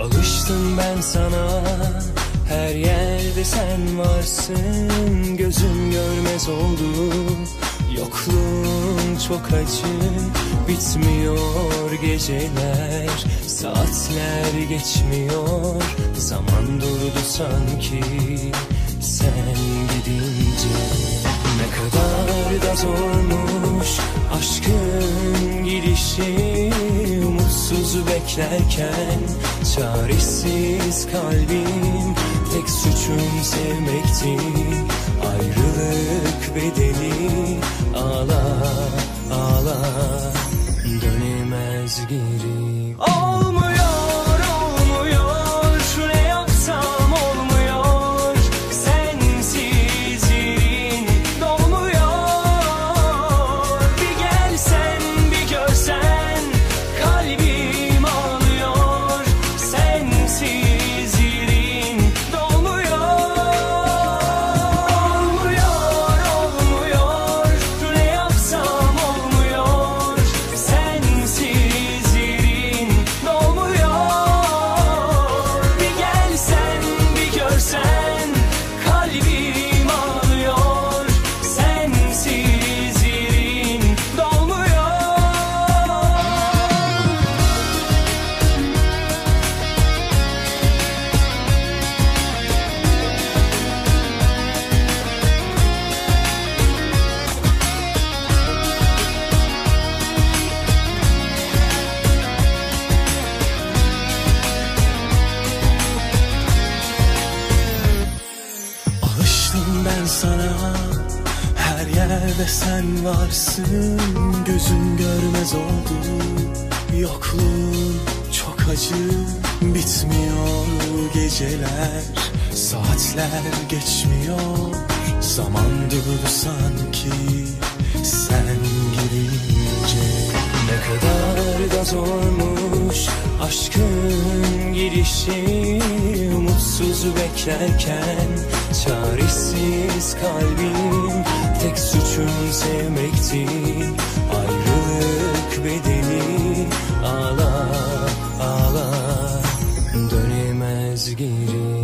Alıştım ben sana. Her yerde sen varsın. Gözüm görmez oldu. Yokluğun çok acı. Bitmiyor geceler. Saatler geçmiyor. Zaman durdu sanki. Sen gidince Ne kadar da zormuş. Beklerken çaresiz kalbim Tek suçum sevmekti ayrılık bedeli Ağla ağla. Dönemez geri sana. Her yerde sen varsın Gözüm görmez oldu. Yokluğun çok acı Bitmiyor geceler Saatler geçmiyor. Zaman durdu sanki Sen gidince. Ne kadar da zormuş Aşkın girişi sözü beklerken Çaresiz kalbim tek suçum sevmekti Ayrılık bedeli ağla ağla. Dönemez geri.